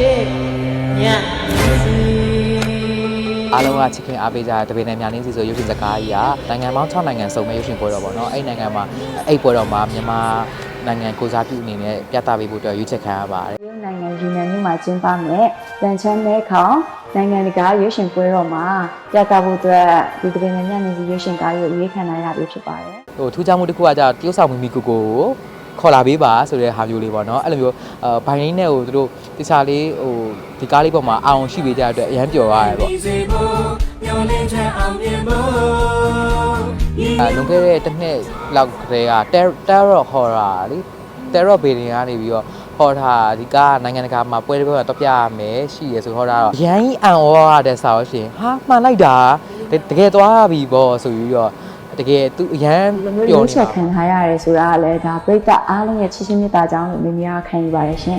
တဲ့ညစီအားလုံးကချစ်ခင်အားပေးကြတဲ့တပင်နယ်များနေစီဆိုရုပ်ရှင်စကားကြီးကနိုင်ငံပေါင်း6နိုင်ငံစုံမဲ့ရုပ်ရှင်ပွဲတော်ပေါ့နော်အဲ့နိုင်ငံမှာအဲ့ပွဲတော်မှာမြန်မာနိုင်ငံကိုစားပြုအနေနဲ့ပြသပေးဖို့အတွက်ရွေးချယ်ခံရပါတယ်။နိုင်ငံယူနန်မြို့မှာကျင်းပမယ်။တန်ချမ်းမဲခေါင်နိုင်ငံတကာရွေးရှင်ပွဲတော်မှာပြသဖို့အတွက်ဒီကနေ့ညနေစီရွေးရှင်ကားကိုရွေးခံနိုင်ရပြီဖြစ်ပါတယ်။ဟိုထူးခြားမှုတစ်ခုကကြတော့တရုတ်ဆောင်မီမီကိုကိုကို ခေါ်လာပေးပါဆိုတဲ့ဟာမျိုးလေးပေါ့နော်အဲ့လိုမျိုးအဲဘိုင်ရင်းနဲ့ကိုသူတို့တခြားလေးဟိုဒီကားလေးပေါ်မှာအောင်ရှိပေးကြတဲ့အတွက်အရန်ပျော်ရတယ်ပေါ့စေဖို့မျောလင်းချက်အောင်မြင်ဖို့အဲလွန်ခဲ့တဲ့တစ်နှစ်လောက်ကတည်းက terror horror လी terror building ကနေပြီးတော့ဟောတာဒီကနိုင်ငံတကာမှာပွဲတစ်ပွဲမှာတော့ပြရမယ်ရှိရဆိုဟောတာတော့ရန်ကြီးအန်ဩရတဲ့စာလို့ရှိရင်ဟာမှန်လိုက်တာတတကယ်သွားပြီပေါ့ဆိုပြီးတော့ တကယ်သူအရန်ဒီလိုမျိုးပျော်ရွေးနေချက်တာခံထားရတယ်ဆိုတာကလည်းဒါပြိတ္တအားလုံးရဲ့ချစ်ချင်းမေတ္တာကြောင့်လို့မြင်များခံယူပါတယ်ရှင်